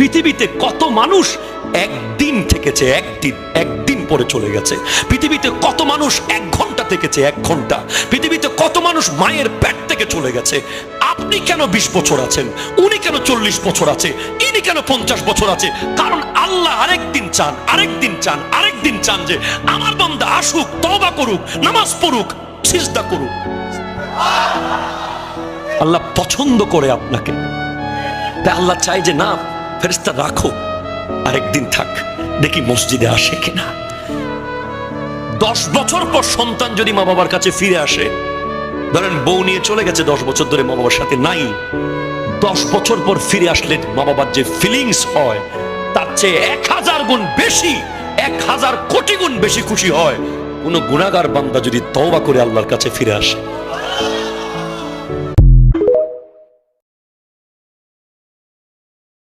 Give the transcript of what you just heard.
পৃথিবীতে কত মানুষ একদিন থেকেছে, একদিন একদিন পরে চলে গেছে। পৃথিবীতে কত মানুষ এক ঘণ্টা থেকেছে, এক ঘণ্টা। পৃথিবীতে কত মানুষ মায়ের পেট থেকে চলে গেছে। আপনি কেন বিশ বছর আছেন? উনি কেন চল্লিশ বছর আছে? ইনি কেন পঞ্চাশ বছর আছে? কারণ আল্লাহ আরেকদিন চান আরেকদিন চান আরেকদিন চান যে আমার বন্ধা আসুক তবা করুক, নামাজ পড়ুক, সিজদা করুক। আল্লাহ পছন্দ করে আপনাকে। তাই আল্লাহ চাই যে না ফেরেস্তা রাখো, আরেকদিন থাক, দেখি মসজিদে আসে কিনা। দশ বছর পর সন্তান যদি মা বাবার কাছে ফিরে আসে, ধরেন বউ নিয়ে চলে গেছে দশ বছর ধরে মা বাবার সাথে নাই, দশ বছর পর ফিরে আসলে মা বাবার যে ফিলিংস হয়, তার চেয়ে এক হাজার গুণ বেশি, এক হাজার কোটি গুণ বেশি খুশি হয়। কোন গুণাগার বান্দা যদি তওবা করে আল্লাহর কাছে ফিরে আসে